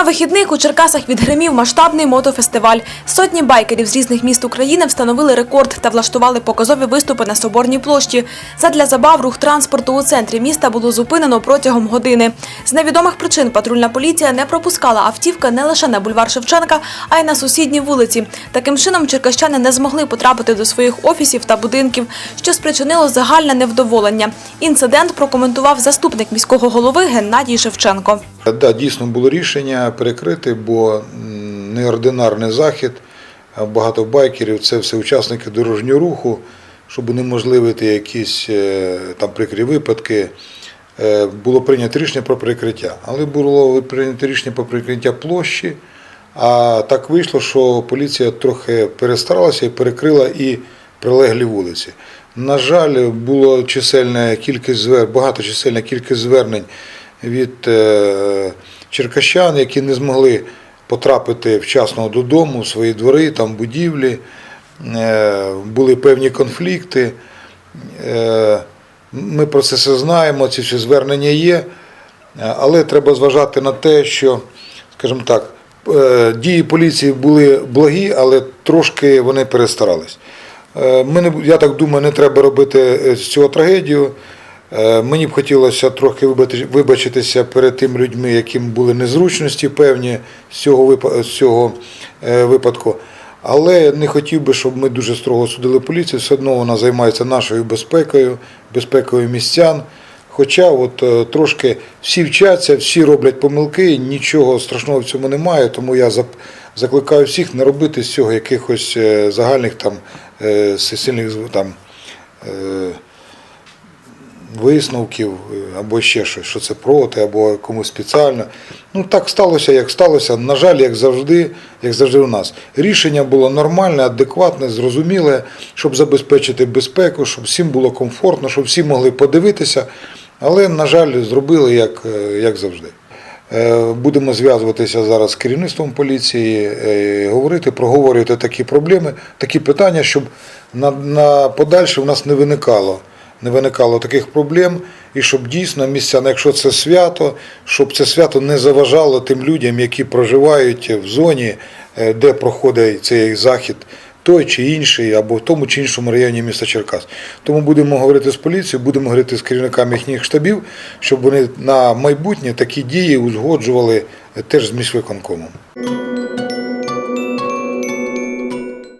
На вихідних у Черкасах відгримів масштабний мотофестиваль. Сотні байкерів з різних міст України встановили рекорд та влаштували показові виступи на Соборній площі. Задля забав рух транспорту у центрі міста було зупинено протягом години. З невідомих причин патрульна поліція не пропускала автівки не лише на бульвар Шевченка, а й на сусідні вулиці. Таким чином черкащани не змогли потрапити до своїх офісів та будинків, що спричинило загальне невдоволення. Інцидент прокоментував заступник міського голови Геннадій Шевченко. Да, дійсно було рішення перекрити, бо неординарний захід, багато байкерів це все учасники дорожнього руху, щоб унеможливити якісь е, там прикрі випадки. е, Було прийнято рішення про перекриття. Але було прийнято рішення про перекриття площі, а так вийшло, що поліція трохи перестаралася і перекрила і прилеглі вулиці. На жаль, було чисельна кількість звер, багаточисельна кількість звернень від е, черкащан, які не змогли потрапити вчасно додому, в свої двори, там будівлі, Е, були певні конфлікти. Е, Ми про це все знаємо, ці всі звернення є, але треба зважати на те, що, скажімо так, дії поліції були благі, але трошки вони перестарались. Ми не, я так думаю, не треба робити з цього трагедію. Е, Мені б хотілося трохи вибачитися перед тими людьми, яким були незручності певні з цього, з цього е, випадку. Але не хотів би, щоб ми дуже строго судили поліцію. Все одно вона займається нашою безпекою, безпекою містян. Хоча от е, трошки всі вчаться, всі роблять помилки, нічого страшного в цьому немає, тому я закликаю всіх не робити з цього якихось загальних там сильних там. Висновків е, або ще щось, що це проти, або комусь спеціально. Ну так сталося, як сталося. На жаль, як завжди, як завжди у нас. Рішення було нормальне, адекватне, зрозуміле, щоб забезпечити безпеку, щоб всім було комфортно, щоб всі могли подивитися. Але, на жаль, зробили як, е, як завжди. Е, Будемо зв'язуватися зараз з керівництвом поліції, говорити, проговорювати такі проблеми, такі питання, щоб на, на подальше в нас не виникало не виникало таких проблем, і щоб дійсно містяни, якщо це свято, щоб це свято не заважало тим людям, які проживають в зоні, е, де проходить цей захід, той чи інший, або в тому чи іншому районі міста Черкас. Тому будемо говорити з поліцією, будемо говорити з керівниками їхніх штабів, щоб вони на майбутнє такі дії узгоджували теж з міськвиконкомом.